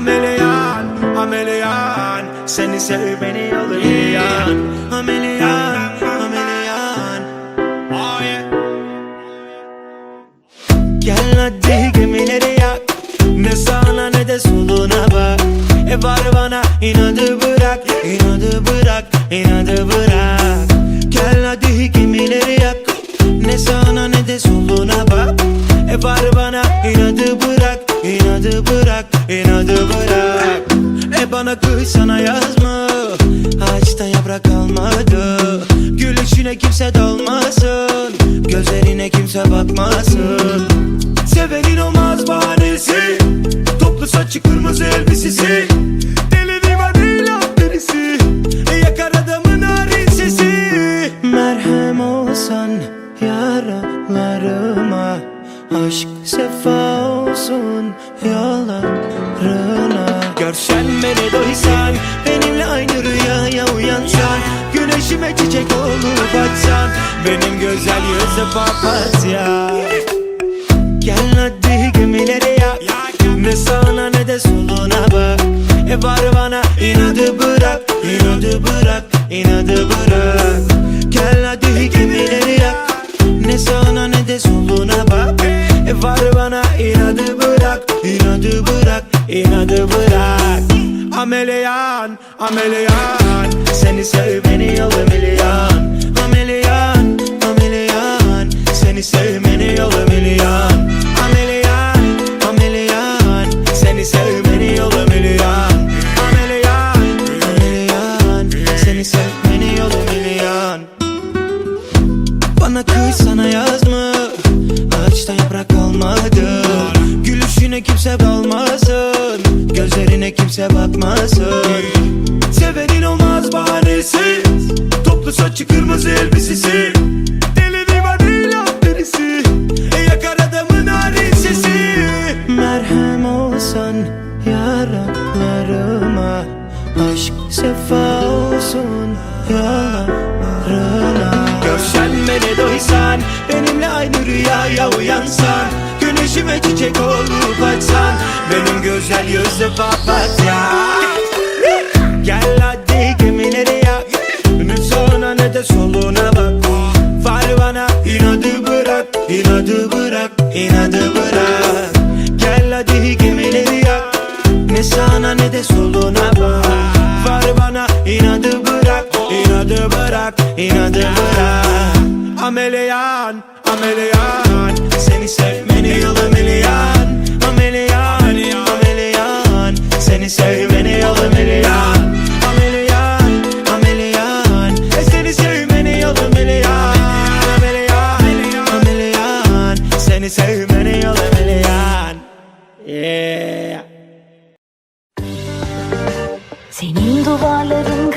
Ameliyan, ameliyan. Seni sevmeni alıryan Ameliyan, ameliyan. Oh yeah. Gel hadi gemileri yak. Ne sağına ne de soluna bak. E var bana inadı bırak. İnadı bırak inadı bırak. Gel hadi gemileri yak. Ne sağına ne de soluna bak. E var bana inadı bırak inadı bırak. E bana kıysana yazma Ağaçta yaprak kalmadı. Gülüşüne kimse dalmasın Gözlerine kimse bakmasın. Sevenin olmaz bahanesi Toplu saçı kırmızı elbisesi Görsen beni doysan Benimle aynı rüyaya uyansan Güneşime çiçek olup açsan Benim güzel yüzü papatya. Gel hadi gemileri yak Ne sağına ne de soluna bak. E var bana inadı bırak inadı bırak inadı bırak bırak Ameliyan, ameliyan Seni sevmeni yol milyon Ameliyan, ameliyan Seni sevmeni yol milyon Ameliyan, ameliyan Seni sevmeni yol milyon Ameliyan, ameliyan Seni sevmeni yol milyon bana kıysana yazma. Ağaçta yaprak kalmadı Gülüşüne kimse dalmasın Gözlerine kimse bakmasın. Sevenin olmaz bahanesi. Toplu saçı kırmızı elbisesi. Deli diva değil birisi Yakar adamın narin sesi. Merhem olsan yaralarıma Aşk sefa olsun yollarına Görsen beni doysan Benimle aynı rüyaya uyansan Güneşime çiçek olup açsan Benim güzel yüzlü papatya. Gel hadi gemileri yak Ne sağına ne de soluna bak. Var bana inadı bırak inadı bırak inadı bırak. Gel hadi gemileri yak Ne sağına ne de soluna bak. Var bana inadı bırak inadı bırak inadı bırak. Ameliyan ameliyan Seni sevmeni yılı milyon Ameliyan ameliyan Seni sevmeni yılı milyon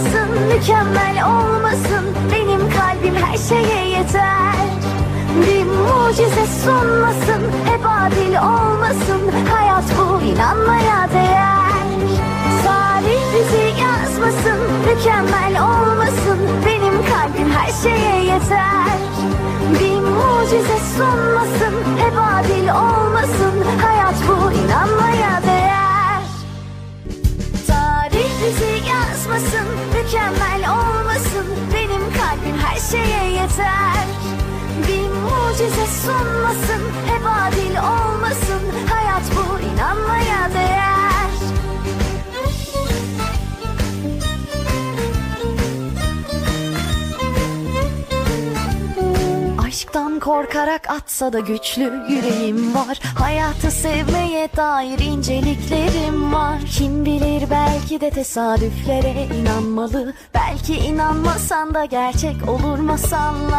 yazmasın Mükemmel olmasın. Benim kalbim her şeye yeter. Bir mucize sunmasın Hep adil olmasın. Hayat bu inanmaya değer. Tarih bizi yazmasın Mükemmel olmasın. Benim kalbim her şeye yeter. Bir mucize sunmasın Hep adil olmasın her şeye yeter. Bir mucize sunmasın Hep adil olmasın. Hayat bu inanmaya değer korkarak atsa da güçlü yüreğim var. Hayatı sevmeye dair inceliklerim var. Kim bilir belki de tesadüflere inanmalı. Belki inanmasan da gerçek olur masallar.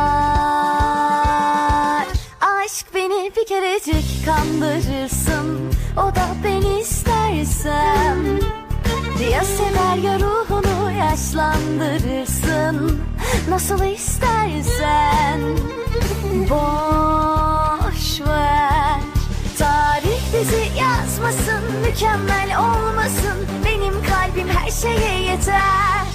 Aşk beni bir kerecik kandırırsın. O da ben istersem. Ya sever ya ruhunu yaşlandırırsın Nasıl istersen Boş ver. Tarih bizi yazmasın Mükemmel olmasın. Benim kalbim her şeye yeter